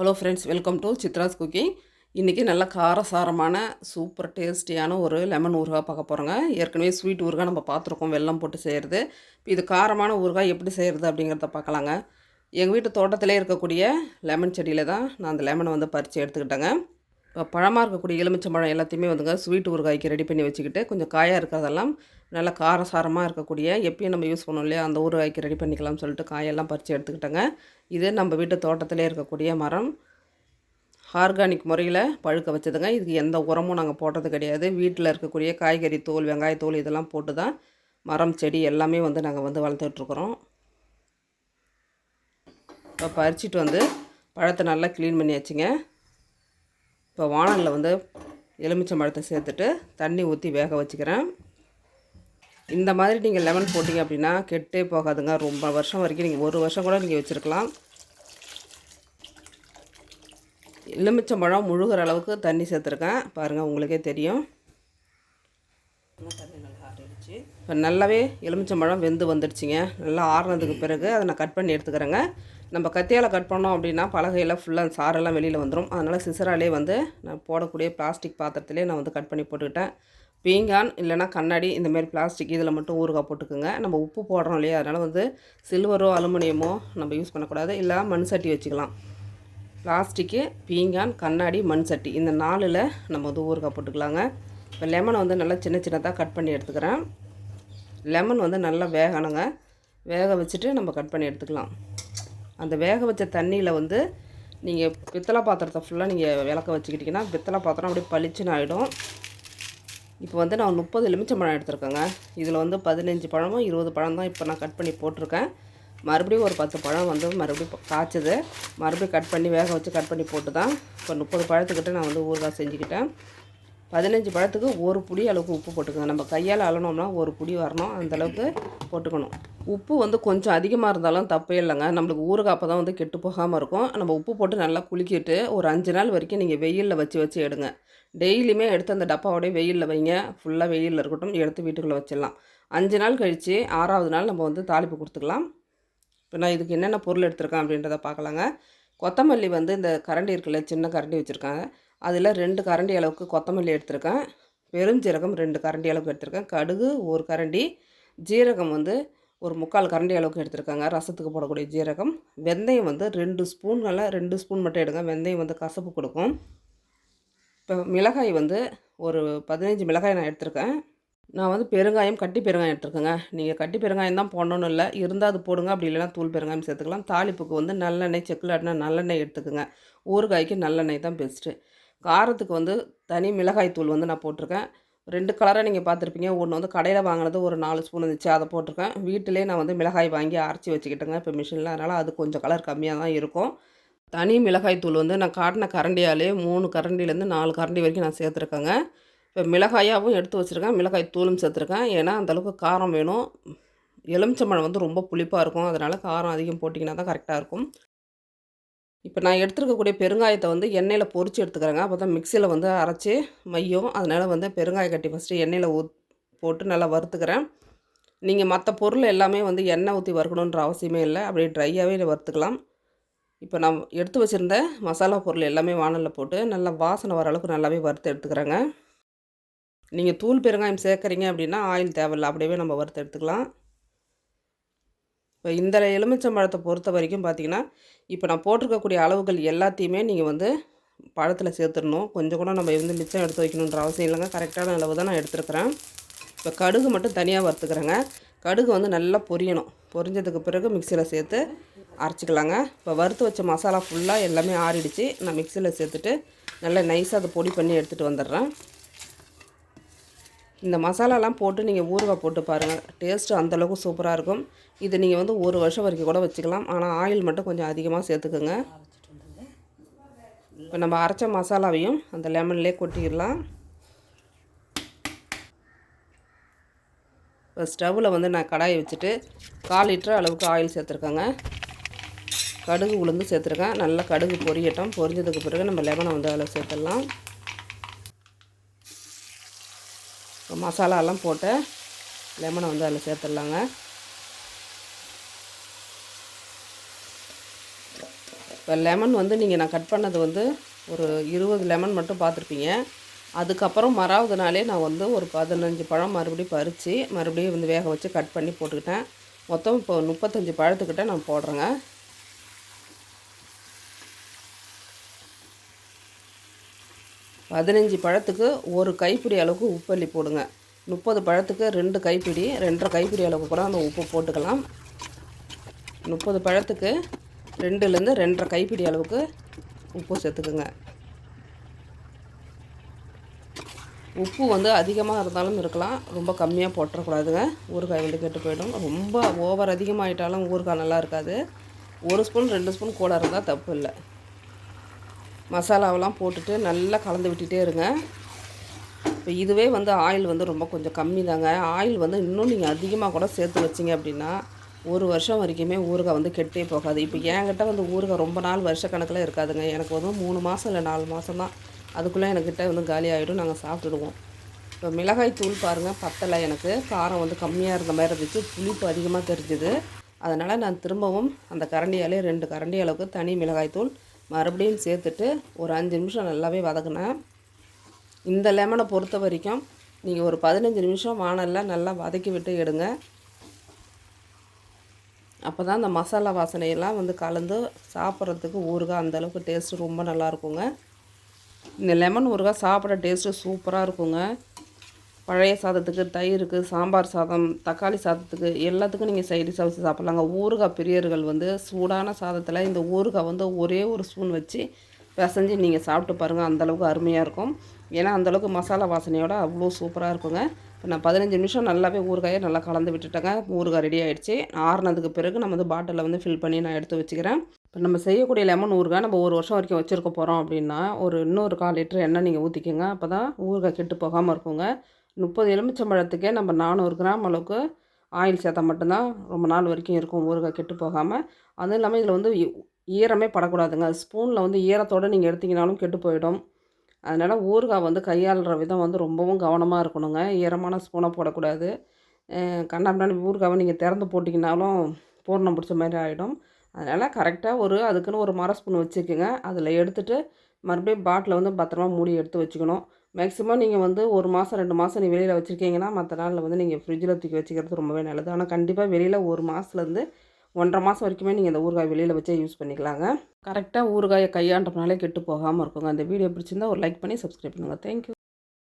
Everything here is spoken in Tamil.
Hello friends welcome to Chitra's cooking இன்றைக்கி நல்ல காரசாரமான சூப்பர் டேஸ்டியான ஒரு லெமன் ஊறுகாய் பார்க்க போகிறோங்க ஏற்கனவே ஸ்வீட் ஊறுகாய் நம்ம பார்த்துருக்கோம் வெல்லம் போட்டு செய்கிறது இது காரமான ஊறுகாய் எப்படி செய்கிறது அப்படிங்கிறத பார்க்கலாங்க. எங்கள் வீட்டு தோட்டத்திலே இருக்கக்கூடிய லெமன் செடியில் தான் நான் அந்த லெமனை வந்து பறித்து எடுத்துக்கிட்டேங்க. பழமாக இருக்கக்கூடிய எலுமிச்சம்பழம் எல்லாத்தையுமே வந்துங்க ஸ்வீட் ஊறுகாய்க்கு ரெடி பண்ணி வச்சுக்கிட்டு கொஞ்சம் காயாக இருக்கிறதெல்லாம் நல்லா காரசாரமாக இருக்கக்கூடிய எப்பயும் நம்ம யூஸ் பண்ணோம் இல்லையா? அந்த ஊறுகாய்க்கு ரெடி பண்ணிக்கலாம்னு சொல்லிட்டு காயெல்லாம் பறித்து எடுத்துக்கிட்டேங்க. இது நம்ம வீட்டு தோட்டத்திலே இருக்கக்கூடிய மரம். ஆர்கானிக் முறையில் பழுக்க வச்சதுங்க. இதுக்கு எந்த உரமும் நாங்கள் போட்டது கிடையாது. வீட்டில் இருக்கக்கூடிய காய்கறி தோல் வெங்காயத்தோல் இதெல்லாம் போட்டு தான் மரம் செடி எல்லாமே வந்து நாங்கள் வந்து வளர்த்துட்ருக்குறோம் இப்போ பறிச்சிட்டு வந்து பழத்தை நல்லா க்ளீன் பண்ணியாச்சுங்க. இப்போ வானலில் வந்து எலுமிச்சம் பழத்தை சேர்த்துட்டு தண்ணி ஊற்றி வேக வச்சுக்கிறேன். இந்த மாதிரி நீங்கள் லெமன் போட்டிங்க அப்படின்னா கெட்டே போகாதுங்க. ரொம்ப வருஷம் வரைக்கும் நீங்கள் ஒரு வருஷம் கூட நீங்கள் வச்சுருக்கலாம். எலுமிச்சம்பழம் முழுகிற அளவுக்கு தண்ணி சேர்த்துருக்கேன். பாருங்கள் உங்களுக்கே தெரியும். தண்ணி நல்லா இப்போ நல்லாவே எலுமிச்சம்பழம் வெந்து வந்துடுச்சிங்க. நல்லா ஆறுனதுக்கு பிறகு அதை நான் கட் பண்ணி எடுத்துக்கிறேங்க. நம்ம கத்தியால் கட் பண்ணோம் அப்படின்னா பலகையில் ஃபுல்லாக சாரெல்லாம் வெளியில் வந்துடும் அதனால் சிசராலே வந்து நான் போடக்கூடிய பிளாஸ்டிக் பாத்திரத்திலே நான் வந்து கட் பண்ணி போட்டுக்கிட்டேன். பீங்கான் இல்லைனா கண்ணாடி இந்தமாரி பிளாஸ்டிக் இதில் மட்டும் ஊறுகாய் போட்டுக்குங்க. நம்ம உப்பு போடுறோம் இல்லையா? அதனால் வந்து சில்வரோ அலுமினியமோ நம்ம யூஸ் பண்ணக்கூடாது. இல்லை மண் சட்டி வச்சுக்கலாம். பிளாஸ்டிக்கு பீங்கான் கண்ணாடி மண் சட்டி இந்த நாலில் நம்ம வந்து ஊறுகாய் போட்டுக்கலாங்க. இப்போ லெமனை வந்து நல்லா சின்ன சின்னதாக கட் பண்ணி எடுத்துக்கிறேன். லெமன் வந்து நல்லா வேகணுங்க. வேக வச்சுட்டு நம்ம கட் பண்ணி எடுத்துக்கலாம். அந்த வேக வச்ச தண்ணியில் வந்து நீங்கள் பித்தளை பாத்திரத்தை ஃபுல்லாக நீங்கள் விளக்க வச்சுக்கிட்டிங்கன்னா பித்தளை பாத்திரம் அப்படியே பளிச்சுன்னு ஆகிடும் இப்போ வந்து நான் முப்பது எலுமிச்சம்பழம் எடுத்திருக்கேங்க. இதில் வந்து பதினஞ்சு பழமும் இருபது பழம் தான் இப்போ நான் கட் பண்ணி போட்டிருக்கேன். மறுபடியும் ஒரு பத்து பழம் வந்து மறுபடியும் காய்ச்சது. மறுபடியும் கட் பண்ணி வேக வச்சு கட் பண்ணி போட்டு தான் இப்போ முப்பது பழத்துக்கிட்ட நான் வந்து ஊறுகாய் செஞ்சுக்கிட்டேன். பதினஞ்சு பழத்துக்கு ஒரு புடி அளவுக்கு உப்பு போட்டுக்கோங்க. நம்ம கையால் அலனோம்னா ஒரு புடி வரணும். அந்தளவுக்கு போட்டுக்கணும். உப்பு வந்து கொஞ்சம் அதிகமாக இருந்தாலும் தப்பே இல்லைங்க. நம்மளுக்கு ஊறுகாய் அப்போ தான் வந்து கெட்டு போகாமல் இருக்கும். நம்ம உப்பு போட்டு நல்லா குலுக்கிட்டு ஒரு அஞ்சு நாள் வரைக்கும் நீங்கள் வெயிலில் வச்சு வச்சு எடுங்க. டெய்லியுமே எடுத்து அந்த டப்பாவோடய வெயிலில் வைங்க. ஃபுல்லாக வெயிலில் இருக்கட்டும். எடுத்து வீட்டுக்குள்ளே வச்சிடலாம். அஞ்சு நாள் கழித்து ஆறாவது நாள் நம்ம வந்து தாளிப்பு கொடுத்துக்கலாம். இப்போ நான் இதுக்கு என்னென்ன பொருள் எடுத்திருக்கேன் அப்படின்றத பார்க்கலாங்க. கொத்தமல்லி வந்து இந்த கரண்டி இருக்குல்ல சின்ன கரண்டி வச்சுருக்காங்க. அதில் ரெண்டு கரண்டி அளவுக்கு கொத்தமல்லி எடுத்திருக்கேன். பெருஞ்சீரகம் ரெண்டு கரண்டி அளவுக்கு எடுத்திருக்கேன். கடுகு ஒரு கரண்டி. ஜீரகம் வந்து ஒரு முக்கால் கரண்டி அளவுக்கு எடுத்திருக்காங்க. ரசத்துக்கு போடக்கூடிய ஜீரகம். வெந்தயம் வந்து ரெண்டு ஸ்பூன்களில் ரெண்டு ஸ்பூன் மட்டும் எடுங்க. வெந்தயம் வந்து கசப்பு கொடுக்கும். இப்போ மிளகாய் வந்து ஒரு பதினஞ்சு மிளகாய் நான் எடுத்திருக்கேன். நான் வந்து பெருங்காயம் கட்டி பெருங்காயம் எடுத்துருக்கேங்க. நீங்கள் கட்டி பெருங்காயம் தான் போடணும்னு இல்லை. இருந்தால் அது போடுங்க. அப்படி இல்லைனா தூள் பெருங்காயம் சேர்த்துக்கலாம். தாளிப்புக்கு வந்து நல்லெண்ணெய் செக்குலாட்டினா நல்லெண்ணெய் எடுத்துக்கோங்க. ஊறுகாய்க்கு நல்லெண்ணெய் தான் பெஸ்ட்டு காரத்துக்கு வந்து தனி மிளகாய் தூள் வந்து நான் போட்டிருக்கேன். ரெண்டு கலராக நீங்கள் பார்த்துருப்பீங்க. ஒன்று வந்து கடையில் வாங்கினது ஒரு நாலு ஸ்பூன் இருந்துச்சு அதை போட்டிருக்கேன். வீட்டிலே நான் வந்து மிளகாய் வாங்கி அரைச்சி வச்சுக்கிட்டேங்க இப்போ மிஷினில் அதனால் அது கொஞ்சம் கலர் கம்மியாக தான் இருக்கும். தனி மிளகாய் தூள் வந்து நான் காட்டின கரண்டியாலே மூணு கரண்டிலேருந்து நாலு கரண்டி வரைக்கும் நான் சேர்த்துருக்கேங்க. இப்போ மிளகாயாகவும் எடுத்து வச்சுருக்கேன் மிளகாய் தூளும் சேர்த்துருக்கேன். ஏன்னா அந்தளவுக்கு காரம் வேணும். எலுமிச்சம்பழம் வந்து ரொம்ப புளிப்பாக இருக்கும். அதனால் காரம் அதிகம் போட்டிங்கன்னா தான் கரெக்டாக இருக்கும். இப்போ நான் எடுத்துருக்கக்கூடிய பெருங்காயத்தை வந்து எண்ணெயில் பொறிச்சு எடுத்துக்கிறேங்க. அப்போ தான் மிக்சியில் வந்து அரைச்சி மையம் அதனால் வந்து பெருங்காய கட்டி ஃபஸ்ட்டு எண்ணெயில் ஊத் போட்டு நல்லா வறுத்துக்கிறேன். நீங்கள் மற்ற பொருள் எல்லாமே வந்து எண்ணெய் ஊற்றி வறுக்கணுன்ற அவசியமே இல்லை. அப்படியே ட்ரையாகவே வறுத்துக்கலாம். இப்போ நான் எடுத்து வச்சுருந்த மசாலா பொருள் எல்லாமே வானலில் போட்டு நல்லா வாசனை வர அளவுக்கு நல்லாவே வறுத்து எடுத்துக்கிறேங்க. நீங்கள் தூள் பெருங்காயம் சேர்க்குறீங்க அப்படின்னா ஆயில் தேவையில்லை. அப்படியே நம்ம வறுத்து எடுத்துக்கலாம். இப்போ இந்த எலுமிச்சம்பழத்தை பொறுத்த வரைக்கும் பார்த்திங்கன்னா இப்போ நான் போட்டிருக்கக்கூடிய அளவுகள் எல்லாத்தையுமே நீங்கள் வந்து பழத்தில் சேர்த்துடணும். கொஞ்சம் கூட நம்ம வந்து மிச்சம் எடுத்து வைக்கணுன்ற அவசியம் இல்லைங்க. கரெக்டான அளவு தான் நான் எடுத்துருக்குறேன். இப்போ கடுகு மட்டும் தனியாக வறுத்துக்கிறேங்க. கடுகு வந்து நல்லா பொரியணும். பொரிஞ்சதுக்கு பிறகு மிக்சியில் சேர்த்து அரைச்சிக்கலாங்க. இப்போ வறுத்து வச்ச மசாலா ஃபுல்லாக எல்லாமே ஆறிடுச்சு. நான் மிக்சியில் சேர்த்துட்டு நல்லா நைஸாக அதை பொடி பண்ணி எடுத்துகிட்டு வந்துடுறேன். இந்த மசாலாலாம் போட்டு நீங்கள் ஊறுகாய் போட்டு பாருங்கள் டேஸ்ட்டு அந்தளவுக்கு சூப்பராக இருக்கும். இது நீங்கள் வந்து ஒரு வருஷம் வரைக்கும் கூட வச்சுக்கலாம். ஆனால் ஆயில் மட்டும் கொஞ்சம் அதிகமாக சேர்த்துக்குங்க. இப்போ நம்ம அரைச்ச மசாலாவையும் அந்த லெமன்லேயே கொட்டிடலாம். இப்போ ஸ்டவ்வில் வந்து நான் கடாயை வச்சுட்டு கால் லிட்டர் அளவுக்கு ஆயில் சேர்த்துருக்கேங்க. கடுகு உளுந்து சேர்த்துருக்கேன். நல்லா கடுகு பொரியட்டும். பொரிஞ்சதுக்கு பிறகு நம்ம லெமனை வந்து அதில் சேர்த்துடலாம் இப்போ மசாலாலாம் போட்டு லெமனை வந்து அதில் சேர்த்துடலாங்க. இப்போ லெமன் வந்து நீங்கள் நான் கட் பண்ணது வந்து ஒரு இருபது லெமன் மட்டும் பார்த்துருப்பீங்க. அதுக்கப்புறம் மறாவது நாளே நான் வந்து ஒரு பதினஞ்சு பழம் மறுபடியும் பறித்து மறுபடியும் வந்து வேக வச்சு கட் பண்ணி போட்டுக்கிட்டேன். மொத்தம் இப்போ முப்பத்தஞ்சு பழத்துக்கிட்ட நான் போடுறேங்க. பதினஞ்சு பழத்துக்கு ஒரு கைப்பிடி அளவுக்கு உப்பள்ளி போடுங்க. முப்பது பழத்துக்கு ரெண்டு கைப்பிடி ரெண்டரை கைப்பிடி அளவுக்கு கூட அந்த உப்பு போட்டுக்கலாம். முப்பது பழத்துக்கு ரெண்டுலேருந்து ரெண்டரை கைப்பிடி அளவுக்கு உப்பு சேர்த்துக்குங்க. உப்பு வந்து அதிகமாக இருந்தாலும் இருக்கலாம் ரொம்ப கம்மியாக போட்டுறக்கூடாதுங்க. ஊறுகாய் வந்து கெட்டு போயிடும். ரொம்ப ஓவர் அதிகமாகிட்டாலும் ஊறுகாய் நல்லா இருக்காது. ஒரு ஸ்பூன் ரெண்டு ஸ்பூன் கூட இருந்தால் தப்பு இல்லை. மசாலாவெல்லாம் போட்டுட்டு நல்லா கலந்து விட்டுட்டே இருங்க. இப்போ இதுவே வந்து ஆயில் வந்து ரொம்ப கொஞ்சம் கம்மி தாங்க. ஆயில் வந்து இன்னும் நீங்கள் அதிகமாக கூட சேர்த்து வச்சிங்க அப்படின்னா ஒரு வருஷம் வரைக்குமே ஊறுகாய் வந்து கெட்டே போகாது. இப்போ என்கிட்ட வந்து ஊறுகாய் ரொம்ப நாள் வருஷ கணக்கில் இருக்காதுங்க. எனக்கு வந்து மூணு மாதம் இல்லை நாலு மாதம் தான். அதுக்குள்ளே எனக்கிட்ட வந்து காலி ஆகிடும் நாங்கள் சாப்பிட்டுடுவோம். இப்போ மிளகாய் தூள் பாருங்கள் பத்தலை எனக்கு. காரம் வந்து கம்மியாக இருந்த மாதிரி இருந்துச்சு. புளிப்பு அதிகமாக தெரிஞ்சுது. அதனால் நான் திரும்பவும் அந்த கரண்டியாலே ரெண்டு கரண்டி அளவுக்கு தனி மிளகாய் தூள் மறுபடியும் சேர்த்துட்டு ஒரு அஞ்சு நிமிஷம் நல்லாவே வதக்குனேன். இந்த லெமனை பொறுத்த வரைக்கும் நீங்கள் ஒரு பதினஞ்சு நிமிஷம் வானலில் நல்லா வதக்கி விட்டு எடுங்க. அப்போ தான் அந்த மசாலா வாசனையெல்லாம் வந்து கலந்து சாப்பிட்றதுக்கு ஊறுகாய் அந்தளவுக்கு டேஸ்ட்டு ரொம்ப நல்லா இருக்குங்க. இந்த லெமன் ஊறுகாய் சாப்பிட டேஸ்ட்டு சூப்பராக இருக்குங்க. பழைய சாதத்துக்கு தயிருக்கு சாம்பார் சாதம் தக்காளி சாதத்துக்கு எல்லாத்துக்கும் நீங்கள் சைடு வச்சு சாப்பிட்லாங்க. ஊறுகாய் பிரியர்கள் வந்து சூடான சாதத்தில் இந்த ஊறுகாய் வந்து ஒரே ஒரு ஸ்பூன் வச்சு பிசைஞ்சு நீங்கள் சாப்பிட்டு பாருங்கள் அந்தளவுக்கு அருமையாக இருக்கும். ஏன்னா அந்தளவுக்கு மசாலா வாசனையோட அவ்வளோ சூப்பராக இருக்குங்க. இப்போ நான் பதினஞ்சு நிமிஷம் நல்லாவே ஊறுகாயை நல்லா கலந்து விட்டுட்டேங்க. ஊறுகாய் ரெடி ஆகிடுச்சு ஆறுனதுக்கு பிறகு நம்ம வந்து பாட்டிலில் வந்து ஃபில் பண்ணி நான் எடுத்து வச்சுக்கிறேன். இப்போ நம்ம செய்யக்கூடிய லெமன் ஊறுகாய் நம்ம ஒரு வருஷம் வரைக்கும் வச்சுருக்க போகிறோம் அப்படின்னா ஒரு இன்னொரு கால் லிட்டர் எண்ணெய் நீங்கள் ஊற்றிக்கோங்க அப்போ தான் ஊறுகாய் கெட்டு போகாமல் இருக்குங்க. முப்பது எலுமிச்சம்பழத்துக்கே நம்ம நானூறு கிராம் அளவுக்கு ஆயில் சேர்த்தா மட்டும்தான் ரொம்ப நாள் வரைக்கும் இருக்கும் ஊறுகாய் கெட்டு போகாமல் அதுவும் இல்லாமல் இதில் வந்து ஈரமே படக்கூடாதுங்க. ஸ்பூனில் வந்து ஈரத்தோடு நீங்கள் எடுத்திங்கனாலும் கெட்டு போயிடும். அதனால் ஊறுகாய் வந்து கையாளுற விதம் வந்து ரொம்பவும் கவனமாக இருக்கணுங்க. ஈரமான ஸ்பூனை போடக்கூடாது. கண்ணாபின்னாடி ஊறுகாவை நீங்கள் திறந்து போட்டிங்கனாலும் பூர்ணம் பிடிச்ச மாதிரி ஆகிடும் அதனால் கரெக்டாக ஒரு அதுக்குன்னு ஒரு மர ஸ்பூன் வச்சுக்கோங்க. அதில் எடுத்துகிட்டு மறுபடியும் பாட்டில் வந்து பத்திரமா மூடி எடுத்து வச்சுக்கணும். மேக்ஸிமம் நீங்கள் வந்து ஒரு மாதம் ரெண்டு மாதம் நீ வெளியில் வச்சுருக்கீங்கன்னா மற்ற நாளில் வந்து நீங்கள் ஃப்ரிட்ஜில் தூக்கி வச்சுக்கிறது ரொம்பவே நல்லது. ஆனால் கண்டிப்பாக வெளியில் ஒரு மாதத்துலேருந்து ஒன்றரை மாதம் வரைக்குமே நீங்கள் இந்த ஊறுகாய் வெளியில் வச்சே யூஸ் பண்ணிக்கலாங்க. கரெக்டாக ஊறுகாயை கையாண்டனாலே கெட்டு போகாமல் இருக்குங்க. அந்த வீடியோ பிடிச்சிருந்தா ஒரு லைக் பண்ணி சப்ஸ்கிரைப் பண்ணுங்கள் தேங்க்யூ